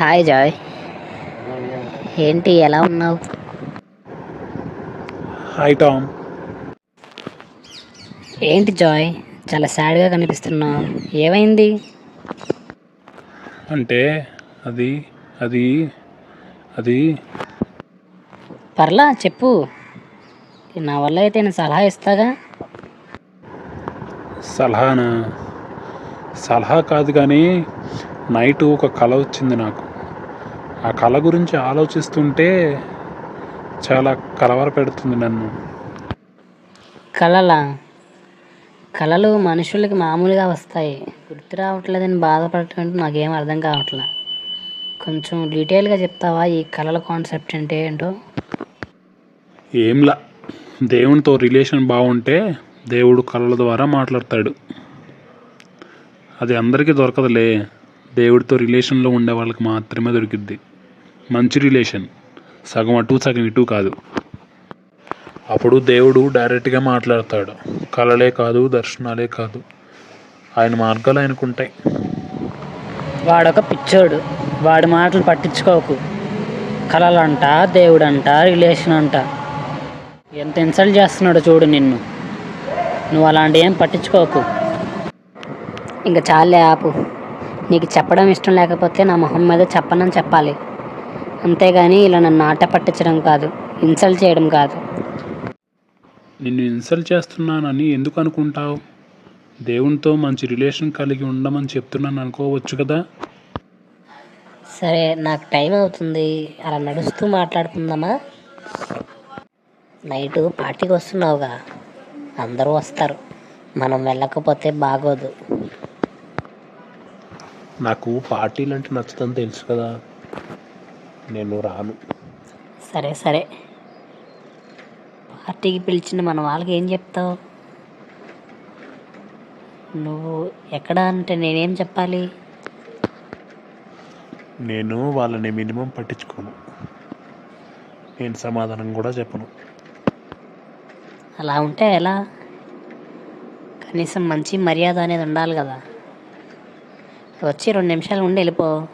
Hi Joy. ఏంటి ఎలా ఉన్నావు? Hi Tom. ఏంటి జాయ్ చాలా సాడ్గా కనిపిస్తున్నావు. ఏమైంది? అంటే అది అది అది. పర్లా చెప్పు. నా వల్ల అయితే నేను సలహా ఇస్తాగా? సలహానా? సలహా కాదు కానీ నైట్ ఒక కళ వచ్చింది నాకు. ఆ కళ గురించి ఆలోచిస్తుంటే చాలా కలవర పెడుతుంది నన్ను. కళలా? కళలు మనుషులకి మామూలుగా వస్తాయి. గుర్తు రావట్లేదని బాధపడటం అంటే నాకేం అర్థం కావట్లే. కొంచెం డీటెయిల్గా చెప్తావా ఈ కళల కాన్సెప్ట్ అంటే ఏంటో? ఏంలా దేవునితో రిలేషన్ బాగుంటే దేవుడు కళల ద్వారా మాట్లాడతాడు. అది అందరికీ దొరకదులే. దేవుడితో రిలేషన్లో ఉండే వాళ్ళకి మాత్రమే దొరికిద్ది. మంచి రిలేషన్ సగం అటు సగం ఇటు కాదు. అప్పుడు దేవుడు డైరెక్ట్గా మాట్లాడతాడు. కళలే కాదు దర్శనాలే కాదు. ఆయన మార్గాలు ఆయనకుంటాయి వాడొక పిచ్చోడు. వాడి మాటలు పట్టించుకోకు. కళలంట దేవుడంట రిలేషన్ అంట. ఎంత ఇన్సల్ట్ చేస్తున్నాడో చూడు నిన్ను. నువ్వు అలాంటి ఏం పట్టించుకోకు. ఇంకా చాలే ఆపు. నీకు చెప్పడం ఇష్టం లేకపోతే నా మొహం మీద చెప్పనని చెప్పాలి. అంతేగాని ఇలా నన్ను ఆట పట్టించడం కాదు ఇన్సల్ట్ చేయడం కాదు. నిన్ను ఇన్సల్ట్ చేస్తున్నానని ఎందుకు అనుకుంటావు? దేవునితో మంచి రిలేషన్ కలిగి ఉండమని చెప్తున్నాను అనుకోవచ్చు కదా? సరే నాకు టైం అవుతుంది. అలా నడుస్తూ మాట్లాడుకుందామా? నైట్ పార్టీకి వస్తున్నావుగా. అందరూ వస్తారు. మనం వెళ్ళకపోతే బాగోదు. నాకు పార్టీలు అంటే నచ్చుతుందని తెలుసు కదా. నేను రాను. సరే సరే. పార్టీకి పిలిచిన మన వాళ్ళకి ఏం చెప్తావు? నువ్వు ఎక్కడ అంటే నేనేం చెప్పాలి? నేను వాళ్ళని మినిమం పట్టించుకోను. నేను సమాధానం కూడా చెప్పను. అలా ఉంటే ఎలా? కనీసం మంచి మర్యాద అనేది ఉండాలి కదా. వచ్చి రెండు నిమిషాలు ఉండి వెళ్ళిపో.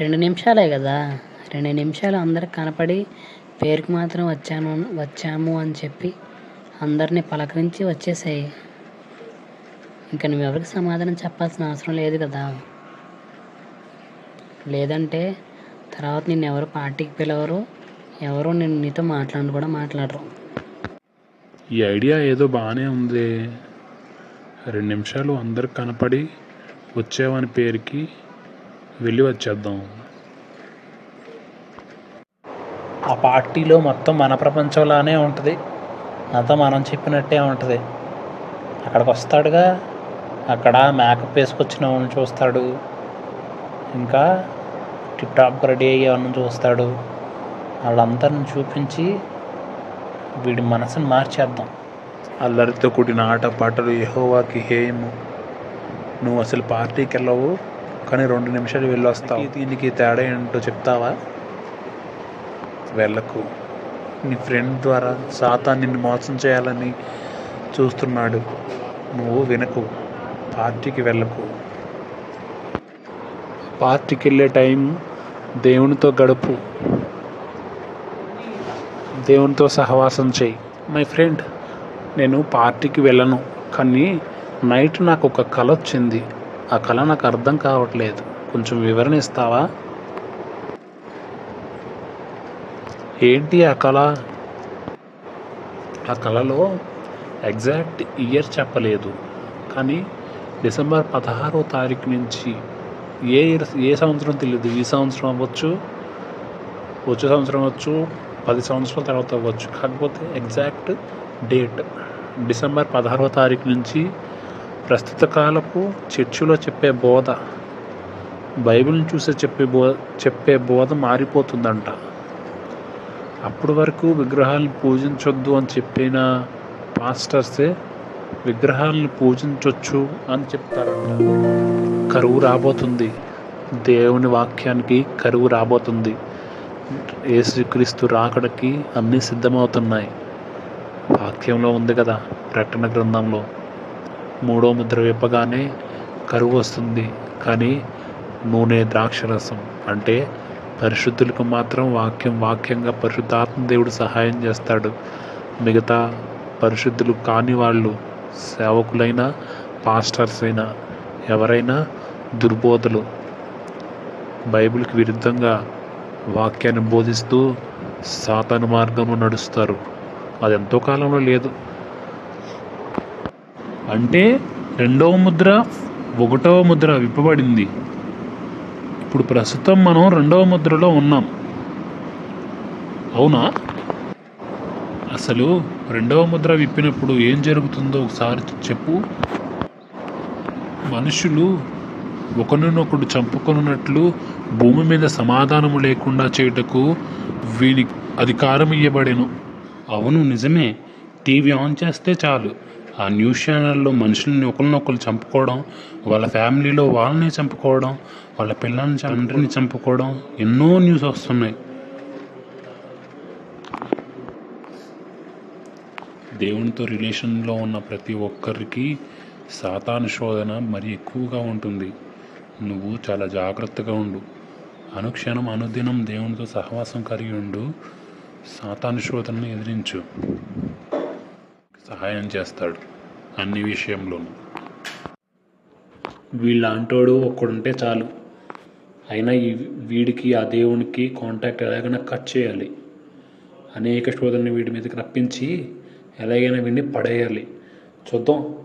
రెండు నిమిషాలే కదా. రెండు నిమిషాలు అందరికి కనపడి పేరుకి మాత్రం వచ్చాను వచ్చాము అని చెప్పి అందరినీ పలకరించి వచ్చేసాయి. ఇంకా నువ్వు ఎవరికి సమాధానం చెప్పాల్సిన అవసరం లేదు కదా. లేదంటే తర్వాత నిన్ను ఎవరు పార్టీకి పిలవరు ఎవరు నేను నీతో మాట్లాడి కూడా మాట్లాడరు. ఈ ఐడియా ఏదో బాగానే ఉంది. రెండు నిమిషాలు అందరికి కనపడి వచ్చావని పేరుకి వెళ్ళి వచ్చేద్దాం ఆ పార్టీలో మొత్తం మన ప్రపంచంలానే ఉంటుంది. అంతా మనం చెప్పినట్టే ఉంటుంది. అక్కడికి వస్తాడుగా అక్కడ మేకప్ వేసుకొచ్చిన వాళ్ళని చూస్తాడు. ఇంకా టిప్ టాప్గా రెడీ అయ్యే వాళ్ళని చూస్తాడు. వాళ్ళందరిని చూపించి వీడి మనసుని మార్చేద్దాం. అల్లరితో కూడిన ఆట పాటలు యహోవాకి హేయము. నువ్వు అసలు పార్టీకి వెళ్ళవు. కానీ రెండు నిమిషాలు వెళ్ళొస్తావు. దీనికి తేడా ఏంటో చెప్తావా? వెళ్ళకు. నీ ఫ్రెండ్ ద్వారా సాతా నిన్ను మోసం చేయాలని చూస్తున్నాడు. నువ్వు వినకు. పార్టీకి వెళ్ళకు. పార్టీకి వెళ్ళే టైం దేవునితో గడుపు. దేవునితో సహవాసం చేయి. మై ఫ్రెండ్ నేను పార్టీకి వెళ్ళను కానీ నైట్ నాకు ఒక కళ వచ్చింది ఆ కళ నాకు అర్థం కావట్లేదు. కొంచెం వివరణ ఇస్తావా? ఏంటి ఆ కళ? ఆ కళలో ఎగ్జాక్ట్ ఇయర్ చెప్పలేదు. కానీ డిసెంబర్ పదహారో తారీఖు నుంచి ఏ ఇయర్ ఏ సంవత్సరం తెలియదు ఈ సంవత్సరం అవ్వచ్చు వచ్చే సంవత్సరం అవ్వచ్చు పది సంవత్సరాల తర్వాత అవ్వచ్చు. కాకపోతే ఎగ్జాక్ట్ డేట్ డిసెంబర్ పదహారవ తారీఖు నుంచి ప్రస్తుత కాలపు చర్చిలో చెప్పే బోధ బైబిల్ని చూసే చెప్పే బో చెప్పే బోధ మారిపోతుందంట. అప్పటి వరకు విగ్రహాలను పూజించొద్దు అని చెప్పిన పాస్టర్సే విగ్రహాలను పూజించవచ్చు అని చెప్తారంట. కరువు రాబోతుంది. దేవుని వాక్యానికి కరువు రాబోతుంది. యేసుక్రీస్తు రాకడకి అన్నీ సిద్ధమవుతున్నాయి. వాక్యంలో ఉంది కదా ప్రకటన గ్రంథంలో. మూడో ముద్ర విప్పగానే కరువు వస్తుంది. కానీ నూనె ద్రాక్షరసం అంటే పరిశుద్ధులకు మాత్రం వాక్యం వాక్యంగా పరిశుద్ధాత్మ దేవుడు సహాయం చేస్తాడు. మిగతా పరిశుద్ధులు కాని వాళ్ళు సేవకులైనా పాస్టర్స్ అయినా ఎవరైనా దుర్బోధలు బైబిల్కి విరుద్ధంగా వాక్యాన్ని బోధిస్తూ సాతాను మార్గంలో నడుస్తారు. అది ఎంతో కాలంలో లేదు. అంటే రెండవ ముద్ర ఒకటవ ముద్ర విప్పబడింది. ఇప్పుడు ప్రస్తుతం మనం రెండవ ముద్రలో ఉన్నాం. అవునా? అసలు రెండవ ముద్ర విప్పినప్పుడు ఏం జరుగుతుందో ఒకసారి చెప్పు. మనుషులు ఒకరినొకడు చంపుకొనున్నట్లు భూమి మీద సమాధానము లేకుండా చేయుటకు వీని అధికారం ఇవ్వబడెను అవును నిజమే. టీవీ ఆన్ చేస్తే చాలు. ఆ న్యూస్ ఛానల్లో మనుషుల్ని ఒకరినొకరు చంపుకోవడం వాళ్ళ ఫ్యామిలీలో వాళ్ళని చంపుకోవడం వాళ్ళ పిల్లల్ని తండ్రిని చంపుకోవడం ఎన్నో న్యూస్ వస్తున్నాయి. దేవునితో రిలేషన్లో ఉన్న ప్రతి ఒక్కరికి సాతాను శోధన మరి ఎక్కువగా ఉంటుంది. నువ్వు చాలా జాగ్రత్తగా ఉండు. అనుక్షణం అనుదినం దేవునితో సహవాసం కలిగి ఉండు. సాతాను శోధనను ఎదిరించు. సహాయం చేస్తాడు అన్ని విషయంలోనూ. వీళ్ళంటోడు ఒక్కడుంటే చాలు. అయినా ఈ వీడికి ఆ దేవునికి కాంటాక్ట్ ఎలాగైనా కట్ చేయాలి. అనేక శోధనని వీడి మీదకి రప్పించి ఎలాగైనా వీడిని పడేయాలి. చూద్దాం.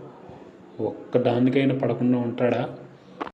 ఒక్కదానికైనా పడకుండా ఉంటాడా?